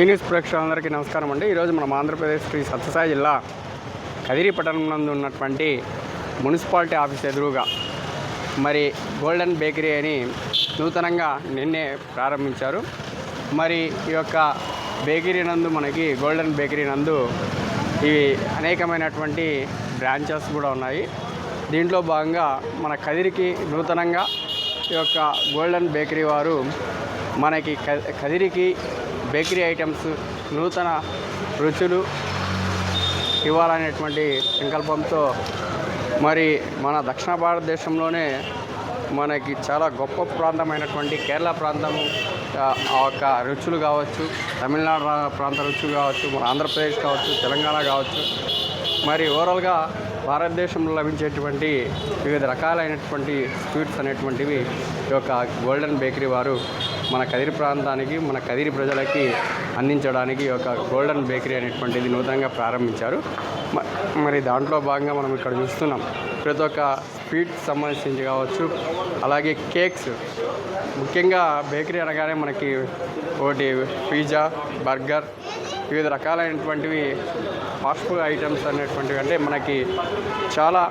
ఈ న్యూస్ ప్రేక్షకులందరికీ నమస్కారం అండి. ఈరోజు మనం ఆంధ్రప్రదేశ్ శ్రీ సత్యసాయి జిల్లా కదిరి పట్టణంలో నందు ఉన్నటువంటి మున్సిపాలిటీ ఆఫీస్ ఎదురుగా మరి గోల్డెన్ బేకరీ అని నూతనంగా నిన్నే ప్రారంభించారు. మరి ఈ యొక్క బేకరీ నందు మనకి గోల్డెన్ బేకరీ నందు ఇవి అనేకమైనటువంటి బ్రాంచెస్ కూడా ఉన్నాయి. దీంట్లో భాగంగా మన కదిరికి నూతనంగా ఈ యొక్క గోల్డెన్ బేకరీ వారు మనకి క- కదిరికి బేకరీ ఐటమ్స్ నూతన రుచులు ఇవ్వాలనేటువంటి సంకల్పంతో మరి మన దక్షిణ భారతదేశంలోనే మనకి చాలా గొప్ప ప్రాంతమైనటువంటి కేరళ ప్రాంతం ఆ యొక్క రుచులు కావచ్చు తమిళనాడు ప్రాంత రుచులు కావచ్చు మన ఆంధ్రప్రదేశ్ కావచ్చు తెలంగాణ కావచ్చు. మరి ఓవరాల్గా భారతదేశంలో లభించేటువంటి వివిధ రకాలైనటువంటి స్వీట్స్ అనేటువంటివి ఈ యొక్క గోల్డెన్ బేకరీ వారు మన కదిరి ప్రాంతానికి మన కదిరి ప్రజలకి అందించడానికి ఒక గోల్డెన్ బేకరీ అనేటువంటిది నూతనంగా ప్రారంభించారు. మరి దాంట్లో భాగంగా మనం ఇక్కడ చూస్తున్నాం ప్రతి ఒక్క స్వీట్ సంబంధించి కావచ్చు అలాగే కేక్స్. ముఖ్యంగా బేకరీ అనగానే మనకి ఒకటి పిజ్జా బర్గర్ వివిధ రకాలైనటువంటివి ఫాస్ట్ ఫుడ్ ఐటమ్స్ అనేటువంటివి. అంటే మనకి చాలా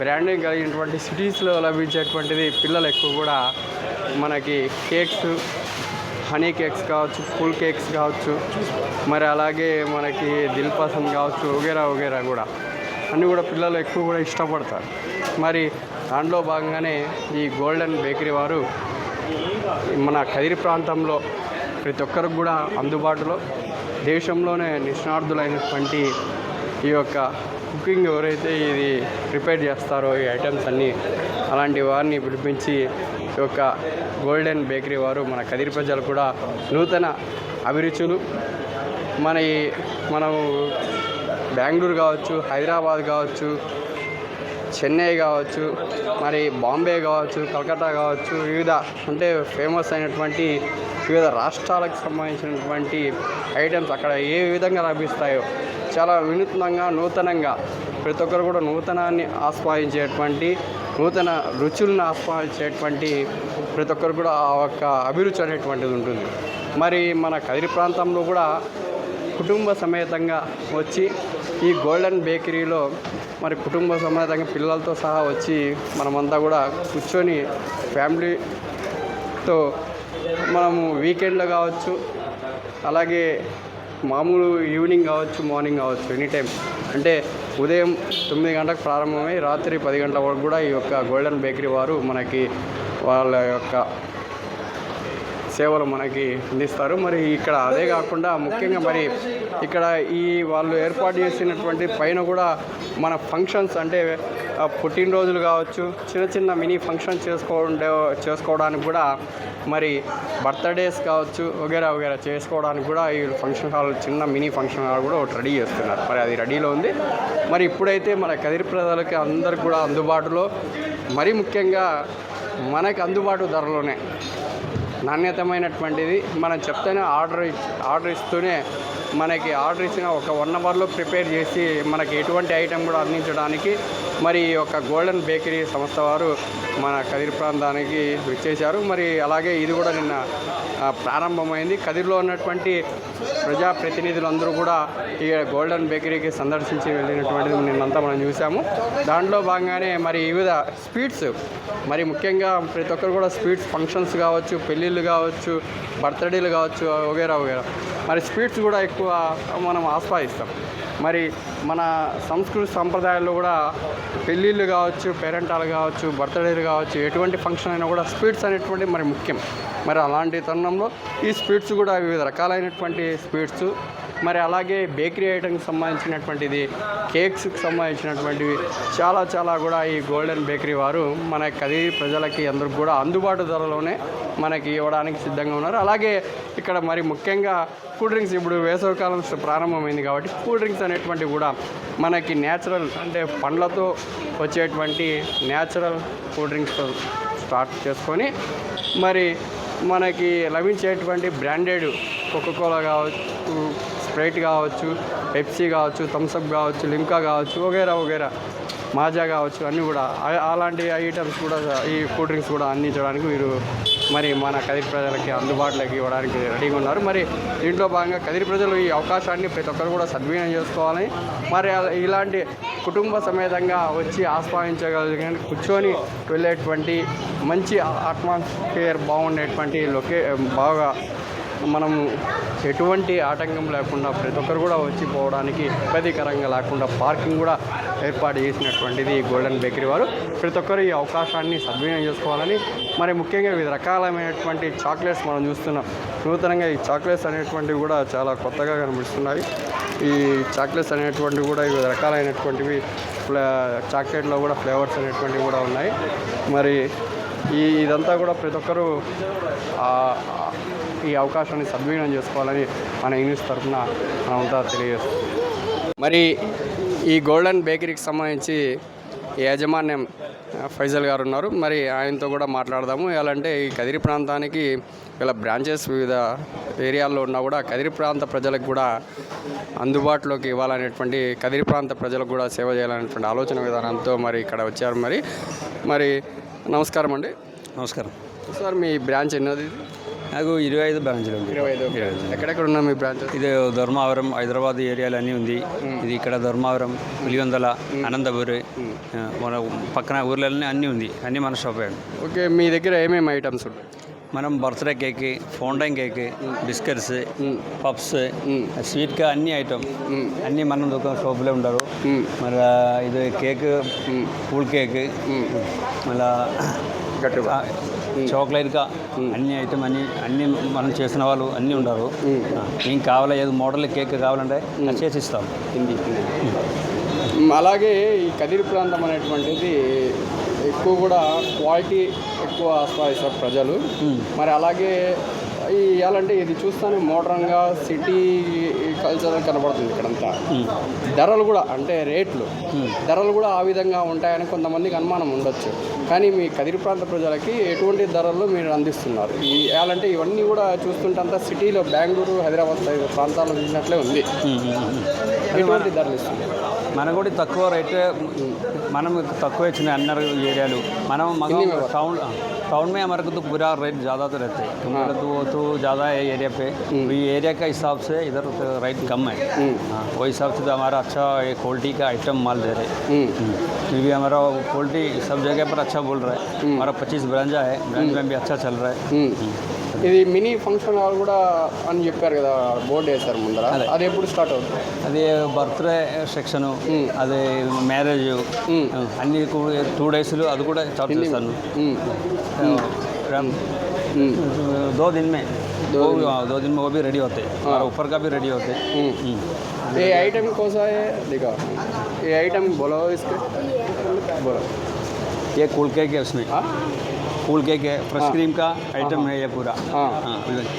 బ్రాండింగ్ కలిగినటువంటి సిటీస్లో లభించేటువంటిది పిల్లలు ఎక్కువ కూడా మనకి కేక్స్ హనీ కేక్స్ కావచ్చు ఫుల్ కేక్స్ కావచ్చు మరి అలాగే మనకి దిల్ పసంద్ కావచ్చు వగేరా వగేరా కూడా. అన్నీ కూడా పిల్లలు ఎక్కువ కూడా ఇష్టపడతారు. మరి దాంట్లో భాగంగానే ఈ గోల్డెన్ బేకరీ వారు మన కదిరి ప్రాంతంలో ప్రతి ఒక్కరికి కూడా అందుబాటులో దేశంలోనే నిష్ణార్థులైనటువంటి ఈ యొక్క కుకింగ్ ఎవరైతే ఇది ప్రిపేర్ చేస్తారో ఈ ఐటమ్స్ అన్నీ అలాంటి వారిని పిలిపించి యొక్క గోల్డెన్ బేకరీ వారు మన కదిరి ప్రజలు కూడా నూతన అభిరుచులు. మన ఈ మనం బెంగళూరు కావచ్చు హైదరాబాద్ కావచ్చు చెన్నై కావచ్చు మరి బాంబే కావచ్చు కలకత్తా కావచ్చు వివిధ అంటే ఫేమస్ అయినటువంటి వివిధ రాష్ట్రాలకు సంబంధించినటువంటి ఐటమ్స్ అక్కడ ఏ విధంగా లభిస్తాయో చాలా వినూత్నంగా నూతనంగా ప్రతి ఒక్కరు కూడా నూతనాన్ని ఆస్వాదించేటువంటి నూతన రుచులను ఆస్వాదించేటువంటి ప్రతి ఒక్కరు కూడా ఆ యొక్క అభిరుచి అనేటువంటిది ఉంటుంది. మరి మన కదిరి ప్రాంతంలో కూడా కుటుంబ సమేతంగా వచ్చి ఈ గోల్డెన్ బేకరీలో మరి కుటుంబ సమేతంగా పిల్లలతో సహా వచ్చి మనమంతా కూడా కూర్చొని ఫ్యామిలీతో మనము వీకెండ్లో కావచ్చు అలాగే మామూలు ఈవినింగ్ కావచ్చు మార్నింగ్ కావచ్చు ఎనీ టైం అంటే ఉదయం తొమ్మిది గంటలకు ప్రారంభమై రాత్రి పది గంటల వరకు కూడా ఈ యొక్క గోల్డెన్ బేకరీ వారు మనకి వాళ్ళ యొక్క సేవలు మనకి అందిస్తారు. మరి ఇక్కడ అదే కాకుండా ముఖ్యంగా మరి ఇక్కడ ఈ వాళ్ళు ఏర్పాటు చేసినటువంటి పైన కూడా మన ఫంక్షన్స్ అంటే పుట్టినరోజులు కావచ్చు చిన్న చిన్న మినీ ఫంక్షన్ చేసుకోండే చేసుకోవడానికి కూడా మరి బర్త్డేస్ కావచ్చు వగేరా వగేరా చేసుకోవడానికి కూడా ఈ ఫంక్షన్ హాల్ చిన్న మినీ ఫంక్షన్ హాల్ కూడా ఒకటి రెడీ చేస్తున్నారు. మరి అది రెడీలో ఉంది. మరి ఇప్పుడైతే మన కదిరి ప్రజలకి అందరికి కూడా అందుబాటులో. మరీ ముఖ్యంగా మనకి అందుబాటు ధరలోనే నాణ్యతమైనటువంటిది. మనం చెప్తేనే ఆర్డర్ ఆర్డర్ ఇస్తూనే మనకి ఆర్డర్ ఇచ్చిన ఒక వన్ అవర్లో ప్రిపేర్ చేసి మనకి ఎటువంటి ఐటెం కూడా అందించడానికి మరి ఈ యొక్క గోల్డెన్ బేకరీ సంస్థ వారు మన కదిరి ప్రాంతానికి విచ్చేశారు. మరి అలాగే ఇది కూడా నిన్న ప్రారంభమైంది. కదిరిలో ఉన్నటువంటి ప్రజాప్రతినిధులందరూ కూడా ఈ గోల్డెన్ బేకరీకి సందర్శించి వెళ్ళినటువంటిది నిన్నంతా మనం చూసాము దాంట్లో భాగంగానే మరి వివిధ స్వీట్స్ మరి ముఖ్యంగా ప్రతి ఒక్కరు కూడా స్వీట్స్ ఫంక్షన్స్ కావచ్చు పెళ్ళిళ్ళు కావచ్చు బర్త్డేలు కావచ్చు వగేరా వగేరా. మరి స్వీట్స్ కూడా ఎక్కువ మనం ఆస్వాదిస్తాం. మరి మన సంస్కృతి సంప్రదాయాల్లో కూడా పెళ్ళిళ్ళు కావచ్చు పేరెంటాలు కావచ్చు బర్త్డేలు కావచ్చు ఎటువంటి ఫంక్షన్ అయినా కూడా స్వీట్స్ అనేటువంటి మరి ముఖ్యం. మరి అలాంటి తరుణంలో ఈ స్వీట్స్ కూడా వివిధ రకాలైనటువంటి స్వీట్స్ మరి అలాగే బేకరీ ఐటమ్కి సంబంధించినటువంటిది కేక్స్కి సంబంధించినటువంటివి చాలా చాలా కూడా ఈ గోల్డెన్ బేకరీ వారు మన కదిరి ప్రజలకి అందరికి కూడా అందుబాటు ధరలోనే మనకి ఇవ్వడానికి సిద్ధంగా ఉన్నారు. అలాగే ఇక్కడ మరి ముఖ్యంగా కూల్ డ్రింక్స్ ఇప్పుడు వేసవికాలం ప్రారంభమైంది కాబట్టి కూల్ డ్రింక్స్ అనేటువంటివి కూడా మనకి న్యాచురల్ అంటే పండ్లతో వచ్చేటువంటి న్యాచురల్ కూల్ డ్రింక్స్ స్టార్ట్ చేసుకొని మరి మనకి లభించేటువంటి బ్రాండెడ్ కోకోకోలా కావచ్చు స్ప్రైట్ కావచ్చు పెప్సీ కావచ్చు థమ్స్అప్ కావచ్చు లింకా కావచ్చు వగేరా వగేరా మాజా కావచ్చు అన్నీ కూడా. అలాంటి ఐటమ్స్ కూడా ఈ కూల్ డ్రింక్స్ కూడా అందించడానికి మీరు మరి మన కదిరి ప్రజలకి అందుబాటులోకి ఇవ్వడానికి రెడీగా ఉన్నారు. మరి దీంట్లో భాగంగా కదిరి ప్రజలు ఈ అవకాశాన్ని ప్రతి ఒక్కరు కూడా సద్వినియోగం చేసుకోవాలని మరి ఇలాంటి కుటుంబ సమేతంగా వచ్చి ఆస్వాదించగలిగిన కూర్చొని వెళ్ళేటువంటి మంచి అట్మాస్ఫియర్ బాగుండేటువంటి లొకే బాగా మనము ఎటువంటి ఆటంకం లేకుండా ప్రతి ఒక్కరు కూడా వచ్చి పోవడానికి ఇబ్బందికరంగా లేకుండా పార్కింగ్ కూడా ఏర్పాటు చేసినటువంటిది గోల్డెన్ బేకరీ వారు. ప్రతి ఒక్కరు ఈ అవకాశాన్ని సద్వినియోగం చేసుకోవాలని మరి ముఖ్యంగా వివిధ రకాలమైనటువంటి చాక్లెట్స్ మనం చూస్తున్నాం నూతనంగా ఈ చాక్లెట్స్ అనేటువంటివి కూడా చాలా కొత్తగా కనిపిస్తున్నాయి. ఈ చాక్లెట్స్ అనేటువంటివి కూడా వివిధ రకాలైనటువంటివి ఫ్లే చాక్లెట్లో కూడా ఫ్లేవర్స్ అనేటువంటివి కూడా ఉన్నాయి. మరి ఈ ఇదంతా కూడా ప్రతి ఒక్కరూ ఈ అవకాశాన్ని సద్వినియోగం చేసుకోవాలని మన ఇంగ్లీష్ తరఫున మనంతా తెలియజేస్తుంది మరి ఈ గోల్డెన్ బేకరీకి సంబంధించి యాజమాన్యం ఫైజల్ గారు ఉన్నారు. మరి ఆయనతో కూడా మాట్లాడదాము. ఎలాంటే ఈ కదిరి ప్రాంతానికి ఇలా బ్రాంచెస్ వివిధ ఏరియాల్లో ఉన్నా కూడా కదిరి ప్రాంత ప్రజలకు కూడా అందుబాటులోకి ఇవ్వాలనేటువంటి కదిరి ప్రాంత ప్రజలకు కూడా సేవ చేయాలనేటువంటి ఆలోచన విధానంతో మరి ఇక్కడ వచ్చారు మరి. మరి నమస్కారం అండి. నమస్కారం. సార్ మీ బ్రాంచ్ ఎన్నోది? నాకు ఇరవై ఐదు బ్రాంచ్లు ఉంది. ఇరవై ఐదు. ఎక్కడెక్కడ ఉన్నా మీ బ్రాంచ్? ఇది ధర్మావరం హైదరాబాద్ ఏరియాలో అన్నీ ఉంది. ఇది ఇక్కడ ధర్మావరం పులివెందల అనంతపురి మన పక్కన ఊర్లన్నీ అన్నీ ఉంది. అన్నీ మన షాపే. ఓకే మీ దగ్గర ఏమేమి ఐటమ్స్ ఉంటాయి? మనం birthday cake fountain cake biscuits puffs స్వీట్గా అన్ని ఐటమ్. అన్నీ మనం దుకాణ షాపులో ఉండరు మళ్ళా ఇది కేక్ కూల్ కేక్ మళ్ళా చాక్లెట్గా అన్ని ఐటమ్ అన్ని అన్ని మనం చేసిన వాళ్ళు అన్నీ ఉండరు ఏం కావాలా ఏదో మోడల్ కేక్ కావాలంటే చేసి ఇస్తాం. అలాగే ఈ కదిరి ప్రాంతం అనేటువంటిది ఎక్కువ కూడా క్వాలిటీ ఎక్కువ ఆస్వాదిస్తారు ప్రజలు. మరి అలాగే ఇవ్వాలంటే ఇది చూస్తానే మోడర్న్గా సిటీ కల్చర్ కనబడుతుంది ఇక్కడంతా ధరలు కూడా అంటే రేట్లు ధరలు కూడా ఆ విధంగా ఉంటాయని కొంతమందికి అనుమానం ఉండొచ్చు కానీ మీ కదిరి ప్రాంత ప్రజలకి ఎటువంటి ధరల్లో మీరు అందిస్తున్నారు ఈ ఇవ్వాలంటే ఇవన్నీ కూడా చూస్తుంటే అంతా సిటీలో బెంగళూరు హైదరాబాద్ సైడ్ ప్రాంతాల్లో చూసినట్లే ఉంది ఎటువంటి ధరలు ఇస్తుంది మనకు కూడా తక్కువ రేట్ మనం తక్కువ ఇచ్చిన అన్నారు ఏరియాలు మనం मगर टाउन टाउन में हमारे को तो पूरा रेट ज़्यादा तो रहते हैं क्योंकि तो वो तो ज़्यादा है एरिया पे तो ये एरिया का हिसाब से इधर तो रेट कम है हाँ वो हिसाब से तो हमारा अच्छा क्वालिटी का आइटम माल दे रहे हैं మ్. क्योंकि हमारा क्वालिटी सब जगह पर अच्छा बोल रहा है हमारा पच्चीस ब्रांचा है ब्रांच में भी अच्छा चल रहा है మ్మ్. ఇది మినీ ఫంక్షన్ హాల్ కూడా అని చెప్పారు కదా బోర్డు వేశారు ముందర అది ఎప్పుడు స్టార్ట్ అవుతుంది అది బర్త్డే సెక్షను అది మ్యారేజ్ అన్ని టూ డేస్లో అది కూడా స్టార్ట్ చేస్తాను श्रम hmm. uh, दो दिन में। दो दिन में। हाँ, दो दिन में वो भी रेडी होते। हाँ। हैं। और ऊपर का भी रेडी होते। हैं ये आइटम कौन सा है? देखा। ये आइटम बोलो इसके? बोलो। ये कूल केक है उसमें। हाँ। कूल केक है। फ्रेश क्रीम का आइटम है। ये पूरा।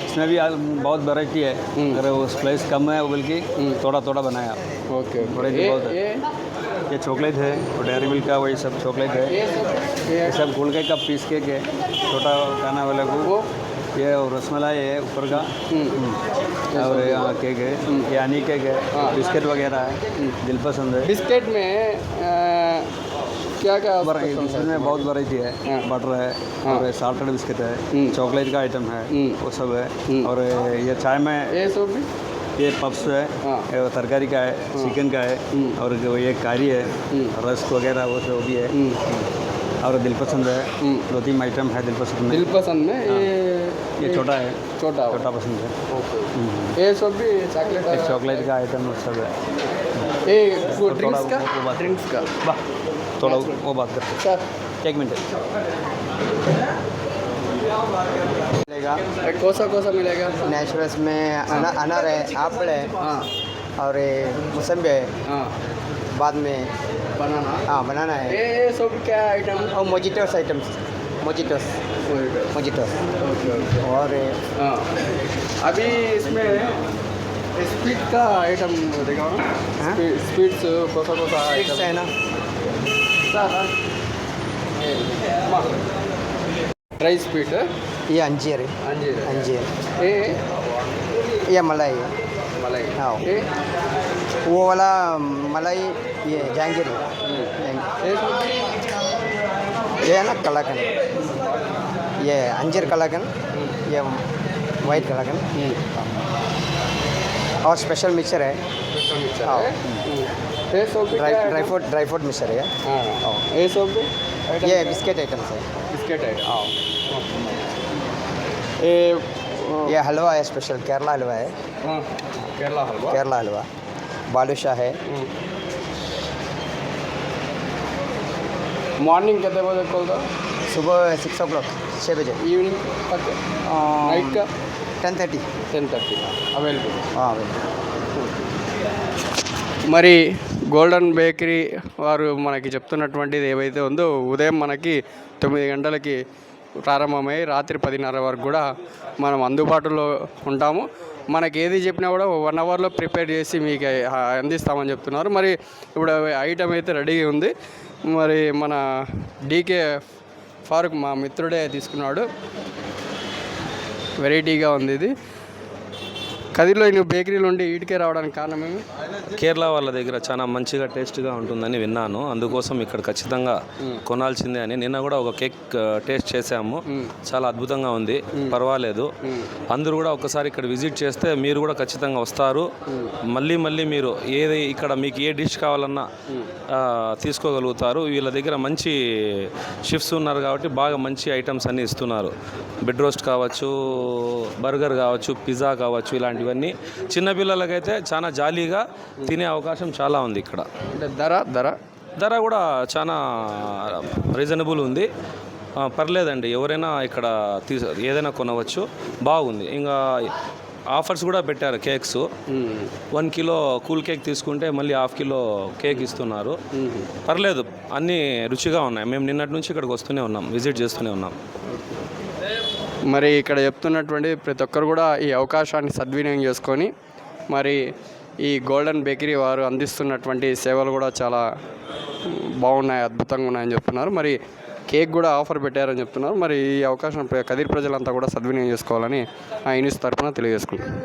इसमें भी बहुत वैरायटी है। अगर वो स्प्लाइस कम है वो बल्कि थोड़ा थोड़ा बनाया। ओके ये ये चॉकलेट है और डेयरी मिल्क का वही सब चॉकलेट है। ये सब केक का पीस केक है छोटा खाना वाले को ये रसमलाई है ऊपर का। और यहाँ केक है। ये हनी केक है बिस्किट वगैरह है दिल पसंद है। बिस्किट में क्या क्या वर- इसमें बहुत वैरायटी है। बटर है और साल्टेड बिस्किट है चॉकलेट का आइटम है वो सब है। और ये चाय में ये सब भी ये पफ्स है हाँ। तरकारी का है हाँ। चिकन का है और जो ये कारी है रस्क वगैरह वो सब भी है। और दिल पसंद है दो तीन आइटम है दिल पसंद में। दिल पसंद में ये ये छोटा है। छोटा छोटा पसंद है। ओके। ये सब भी चॉकलेट चॉकलेट का आइटम वो सब है। ये थोड़ा ड्रिंक्स का? ड्रिंक्स का। वाह थोड़ा वो बात करते हैं एक मिनट। कोसा कोसा मिलेगा? नेचुरल्स में अना, अनार है एप्पल है। हाँ। और मौसम्बी है। हाँ। बाद में बनाना। हाँ बनाना है। ये सब क्या आइटम और मोजिटोस आइटम्स मोजिटोस मोजिटोस और हाँ। अभी इसमें स्पीड का आइटम दिखाओ हाँ? स्पीड्स कोसा कोसा आइटम है ना? ರೈಸ್ ಪೀಟ್ ಈ अंजीर ಅಂಜೀರ್ अंजीर ए ये मलाई है मलाई हाँ वो वाला मलाई ये जहांगीर ये है ना कलाकन ये अंजीर कलाकन ये वाइट कलाकन और स्पेशल मिक्सर है dry fruit dry fruit mixer है ये बिस्किट आइटम्स है बिस्किट आइटम ये ये हलवा है स्पेशल केरला हलवा है हाँ, केरला हलवा केरला हलवा बालूशाह है मॉर्निंग कितने बजे खोलता सुबह सिक्स ओ क्लॉक छः बजे इवनिंग तक नाइट का ten thirty ten thirty available మరి గోల్డెన్ బేకరీ వారు మనకి చెప్తున్నటువంటిది ఏవైతే ఉందో ఉదయం మనకి తొమ్మిది గంటలకి ప్రారంభమై రాత్రి పదిన్నర వరకు కూడా మనం అందుబాటులో ఉంటాము. మనకి ఏది చెప్పినా కూడా వన్ అవర్లో ప్రిపేర్ చేసి మీకు అందిస్తామని చెప్తున్నారు. మరి ఇప్పుడు ఐటమ్ అయితే రెడీగా ఉంది. మరి మన డీకే ఫారూక్ మా మిత్రుడే తీసుకున్నాడు. వెరైటీగా ఉంది ఇది. కదిలో నువ్వు బేకరీలో ఉండి ఈటికే రావడానికి కారణం ఏమి? కేరళ వాళ్ళ దగ్గర చాలా మంచిగా టేస్ట్గా ఉంటుందని విన్నాను. అందుకోసం ఇక్కడ ఖచ్చితంగా కొనాల్సిందే అని. నిన్న కూడా ఒక కేక్ టేస్ట్ చేసాము చాలా అద్భుతంగా ఉంది. పర్వాలేదు. అందరూ కూడా ఒకసారి ఇక్కడ విజిట్ చేస్తే మీరు కూడా ఖచ్చితంగా వస్తారు. మళ్ళీ మళ్ళీ మీరు ఏది ఇక్కడ మీకు ఏ డిష్ కావాలన్నా తీసుకోగలుగుతారు. వీళ్ళ దగ్గర మంచి షిఫ్ట్స్ ఉన్నారు కాబట్టి బాగా మంచి ఐటమ్స్ అన్నీ ఇస్తున్నారు. బెడ్ రోస్ట్ కావచ్చు బర్గర్ కావచ్చు పిజ్జా కావచ్చు ఇలాంటివన్నీ చిన్నపిల్లలకైతే చాలా జాలీగా తినే అవకాశం చాలా ఉంది ఇక్కడ. అంటే ధర ధర? ధర కూడా చాలా రీజనబుల్ ఉంది. పర్లేదండి ఎవరైనా ఇక్కడ తీసు ఏదైనా కొనవచ్చు. బాగుంది. ఇంకా ఆఫర్స్ కూడా పెట్టారు cakes. One kilo cool cake తీసుకుంటే మళ్ళీ హాఫ్ కిలో కేక్ ఇస్తున్నారు. పర్లేదు అన్నీ రుచిగా ఉన్నాయి. మేము నిన్నటి నుంచి ఇక్కడికి వస్తూనే ఉన్నాం విజిట్ చేస్తూనే ఉన్నాం. మరి ఇక్కడ చెప్తున్నటువంటి ప్రతి ఒక్కరు కూడా ఈ అవకాశాన్ని సద్వినియోగం చేసుకొని మరి ఈ గోల్డెన్ బేకరీ వారు అందిస్తున్నటువంటి సేవలు కూడా చాలా బాగున్నాయి అద్భుతంగా ఉన్నాయని చెప్తున్నారు. మరి కేక్ కూడా ఆఫర్ పెట్టారని చెప్తున్నారు. మరి ఈ అవకాశం ప్ర- కదిరి ప్రజలంతా కూడా సద్వినియోగం చేసుకోవాలని ఆ యూనిస్ తరఫున తెలియజేసుకుంటున్నాను